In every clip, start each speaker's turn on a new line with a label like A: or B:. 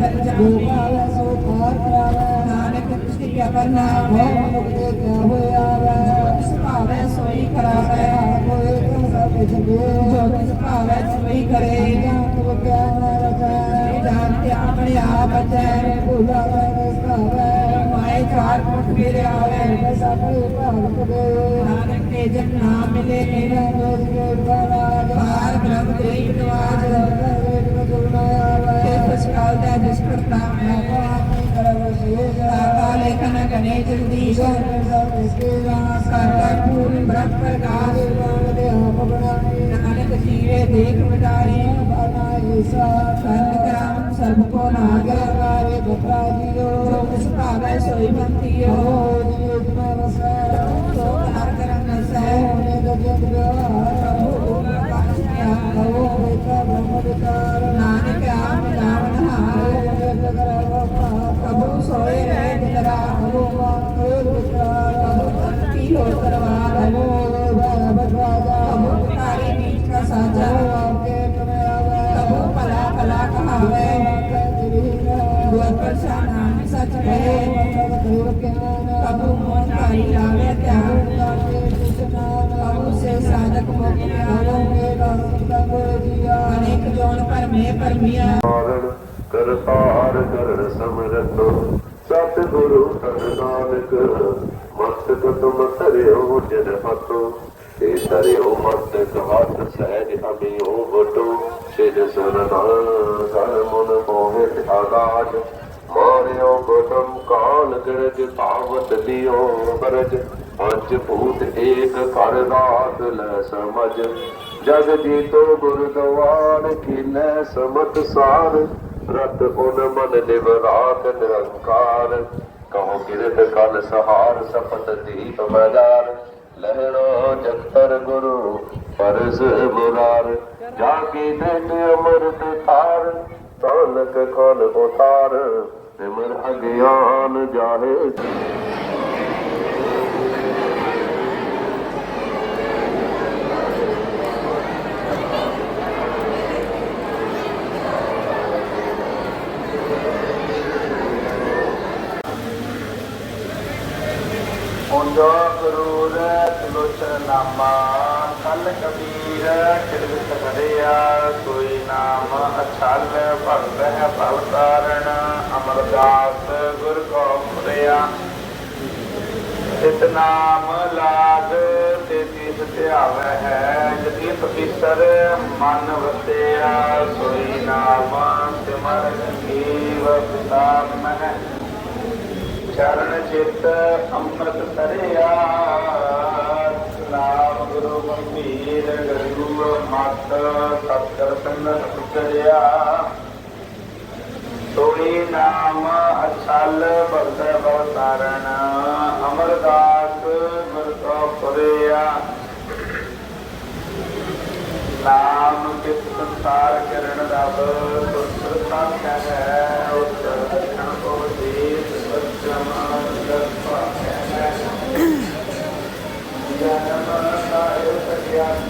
A: ਕਰ
B: ਸੋ ਪਾਰ ਕਰਾਵੈ
A: ਨਾਨਕ ਤੁਸੀਂ ਕਿਆ ਕਰਨਾ
B: ਹੋ
A: ਹੈ
B: ਮਨੁੱਖ ਦੇ ਕਿਆ ਹੋਇਆ ਵੈ
A: ਸੋਈ ਕਰਾਵੈ
B: ਹੋਏ ਤੁਮ ਸਭ ਜਗੇ
A: ਜੋ ਤਿਸ ਭਾਵੈ ਸੋਈ ਕਰੇ
B: ਜਾਤ ਵਿਗਿਆਨ ਰਚੈ
A: ਜਾਣਤੇ ਆਪਣੇ ਆਪ ਬਚੈ
B: ਭੁਲਾ ਵੈ
A: ਮਾਏ ਚਾਰ ਮੁਖ ਮੇਰੇ ਆਵੇ
B: ਸਭੇ ਭਾਰਤ ਦੇ
A: ਨਾਨਕ ਤੇ ਜਨ ਨਾਮ ਮਿਲੇ
B: ਮੇਰਾ
A: ਪਸਕਾਲ ਦਾ ਜਿਸ ਕਰਤਾ ਮੈਂ ਤਾਕਾ ਲੇਖਨ ਗਨੇ ਜਗਦੀਸ਼ ਸਾਡਾ ਪੂਰਨ ਬ੍ਰਹਮ ਪ੍ਰਕਾਸ਼ ਨਾਨਕ ਜੀਵੇ ਗੁਰ ਪ੍ਰਸਾਦ ਸਚ ਕਹੇ ਕਬੂ ਮੋਹ ਕਾਰੀ ਲਾਵੇ ਧਿਆਨ ਕਬੂ ਸੇ ਸਾਧਕ ਮੁਕਿਆ ਅਨੇਕ ਜੋਨ ਪਰ ਮੇ ਪਰਮੀਆ
C: ਮਾਰਨ ਕਰਤਾਰ ਕਰਨ ਸਮਰਤ ਸਤ ਗੁਰੂ ਧਨ ਨਾਨਕ, ਮਸਤਕ ਤੁਮ ਧਰਿਓ ਜਨ ਹਤੋ ਤੇ ਧਰਿਓ ਮਸਤਕ ਹੱਥ ਸਹਿਜ ਅਮਿਓ ਵਟੋ ਸਿਜ ਸਰਨਾਨ ਕਰ ਮਨ ਮੋਹਿਤ ਆਗਾਜ। ਮਾਰਿਓ ਗੋਤਮ ਕਾਲ ਗਰਜ ਤਾਵਤ ਲਿਓ ਬਰਜ। ਪੰਜ ਭੂਤ ਏਕ ਕਰ ਰਾਤ ਲੈ ਸਮਝ। ਜਗ ਜੀਤੋ ਗੁਰ ਦਵਾਨ ਕੀਨੈ ਸਮਤ ਸਾਰ। ਰਤ ਉਨ ਮਨ ਨਿਵ ਨਿਰੰਕਾਰ। ਕਹੋ ਕਿਰਤ ਕਲ ਸਹਾਰ ਸਪਤ ਦੀਪ ਮਦਾਰ ਲਹਿਣਾ ਜਗਤਰ ਗੁਰੂ ਪਰਸ ਮੁਰਾਰ। ਜਾ ਕੇ ਦੇਖ ਅਮਰਤ ਤਾਰ ਤਾਨਕ ਖਲ ਉਤਾਰ। ਨਿਮਰ ਅਗਿਆਨ ਜਾਹੇ।
D: ਉਂਜੋ ਗੁਰੂ ਰੈ ਨਾਮਾ ਕਲ ਕਬੀਰ ਕਿਰਤ ਕਰਿਆ, ਕੋਈ ਨਾਮ ਅਛਲ ਭਗਤ ਹੈ ਭਵ ਤਾਰਨ ਅਮਰਦਾਸ ਗੁਰ ਕੋ ਪੁਰਿਆ ਤਿਤ ਲਾਗ ਤੇ ਤੀਸ ਧਿਆਵੈ ਹੈ। ਜਤੀ ਪਵਿੱਤਰ ਮਨ ਵਸਿਆ, ਸੋਈ ਨਾਮ ਸਿਮਰ ਜੀਵ ਪਿਤਾ ਚਰਨ ਚਿਤ ਅੰਮ੍ਰਿਤ ਸਰਿਆ ਨਾਮ ਗੁਰੂ ਗੰਭੀਰ ਗੁਰੂ ਮਤ ਸਤਿ ਸੰਗਤ ਉਤਰਿਆ ਸੋਈ ਨਾਮ ਅਛਲ ਭਗਤ ਭਵ ਅਮਰਦਾਸ ਗੁਰ ਕੋ ਨਾਮ ਕਿਤ ਸੰਸਾਰ ਕਰਨ ਰਬ ਸੁਤਰ ਸਾਥ ਹੈ ਉਸ ਕੋ ਦੇਸ ਸਤਿਅਮ ਦਰਪਾ ਹੈ ਜਨਮ ਸਾਹਿਬ ਸਤਿਅੰਤ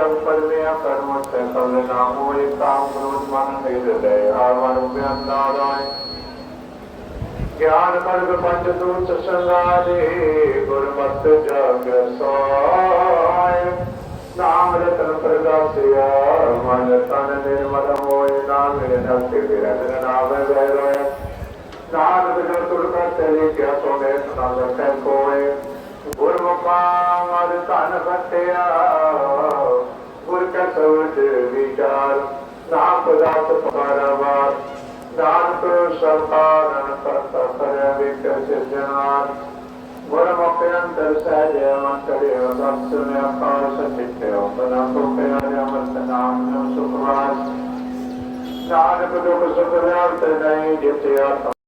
D: ਕਲ ਨਾ ਹੋਏ, ਕਾਮ ਕ੍ਰੋਧ ਮਨ ਨਿਰਦੈ ਆਵਨ ਬਿਆੰਦਾ ਦੋਇ ਗਿਆਨ ਮਰਗ ਪੰਜ ਦੂਤ ਸੰਗਾਦੇ, ਗੁਰਮਤਿ ਜਗ ਸੋਇ ਨਾਮ ਰਤਨ ਪ੍ਰਗਾਸਿਆ, ਮਨ ਤਨ ਨਿਰਮਲ ਹੋਏ, ਨਾਮ ਮੇਰੇ ਨਸਤੇ ਵਿਰਜਨ ਨਾਮ ਵੈ ਰੋਇ ਨਾਮ ਬਿਨ ਤੁਰ ਕਾ ਤੇਰੇ ਕਿਆ ਸੋਨੇ ਸਨਾਲ ਕੈ ਕੋਏ। ਗੁਰਮੁਖਾਂ ਮਦ ਧਨ ਬਟਿਆ ਗੁਰ ਕਾ ਸੋਚ ਵਿਚਾਰ ਨਾਮ ਪਦਾਰਥ ਪਰਵਾਰ, ਨਾਨਕ ਸਰਤਾਰਨ ਕਰਤ ਕਰੇ ਵਿਕ ਸਿਰਜਨਾਰ ਗੁਰਮੁਖ ਅੰਤਰ ਸਹਿਜ ਮੰਤਰੇ ਦਰਸ਼ਨ ਅਕਾਰ ਸਚਿਤੇ ਬਨਾ ਕੋ ਪਿਆਰੇ ਅਮਰਤ ਨਾਮ ਨੂੰ ਸੁਖਵਾਸ ਨਾਨਕ ਦੁਖ ਸੁਖ ਨਿਆਲ ਤੇ ਨਹੀਂ ਜਿਤੇ ਆਤਮ